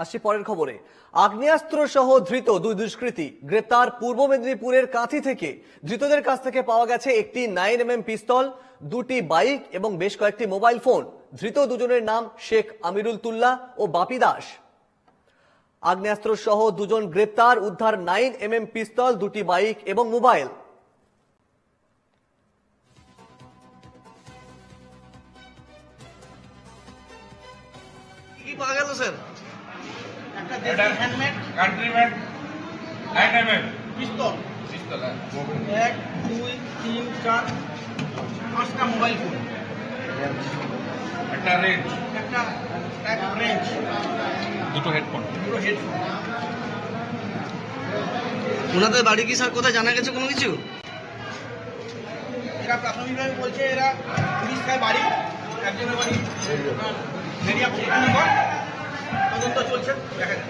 আসছি পরের খবরে। আগ্নেয়াস্ত্র সহ ধৃত দুই দুষ্কৃতী গ্রেপ্তার পূর্ব মেদিনীপুরের কাঁথি থেকে। ধৃতদের কাছ থেকে পাওয়া গেছে একটি নাইন এম পিস্তল, দুটি বাইক এবং বেশ কয়েকটি মোবাইল ফোন। ধৃত দুজনের নাম শেখ আমিরুল তুল্লাহ ও বাপি দাস। আগ্নেয়াস্ত্র সহ দুজন গ্রেপ্তার, উদ্ধার নাইন এম পিস্তল, দুটি বাইক এবং মোবাইল। পাওয়া গেল স্যার? একটা নাইন এম এম পিস্তল। পিস্তল এক দুই তিন চার পাঁচটা মোবাইল ফোন একটা রেঞ্জ একটা এক রেঞ্জ দুটো হেডফোন দুটো হেডফোন ওনাদের বাড়ি কি স্যার কোথায়? জানা গেছে কোনো কিছু? এরা প্রাথমিকভাবে বলছে এরা পুলিশ বাড়ি একজনের বাড়ি ভেরিয়া তদন্ত চলছে দেখেন।